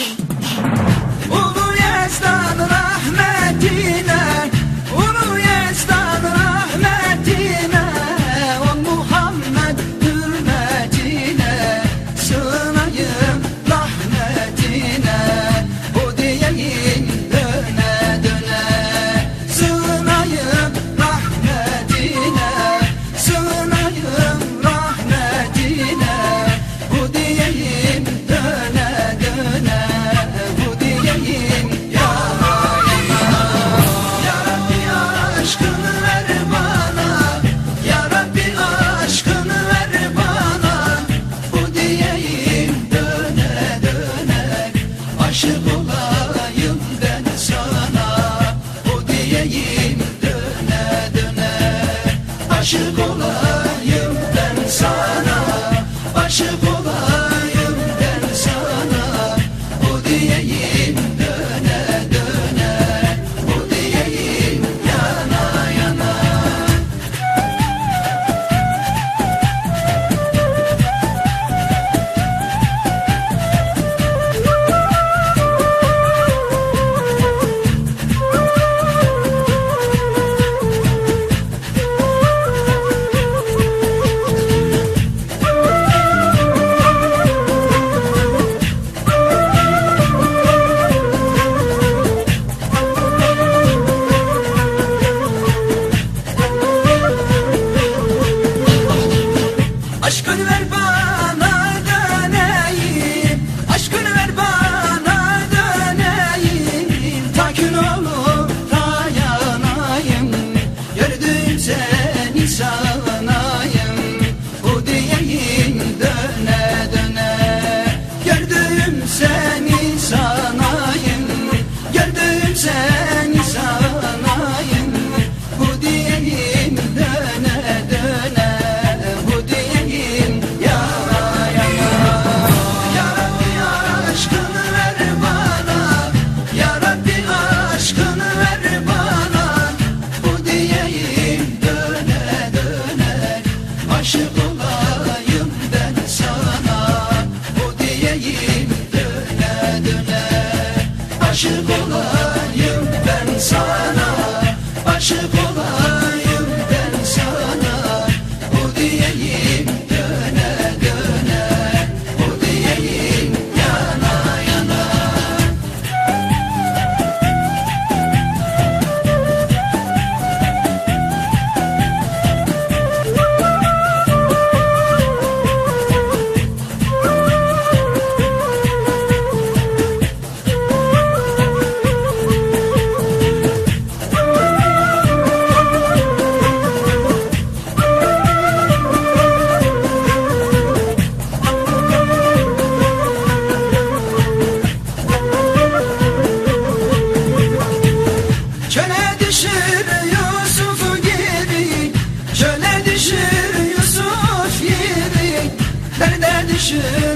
Mm-hmm. aşık olayım ben sana aşık olayım aşık olayım ben sana aşık olayım. Yeah.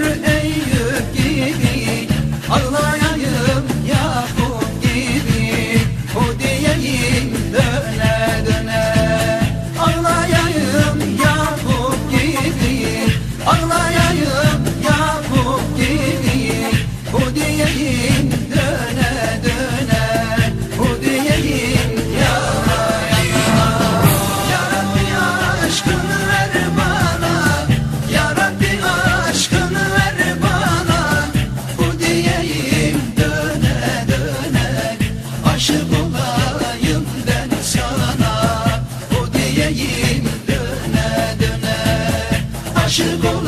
to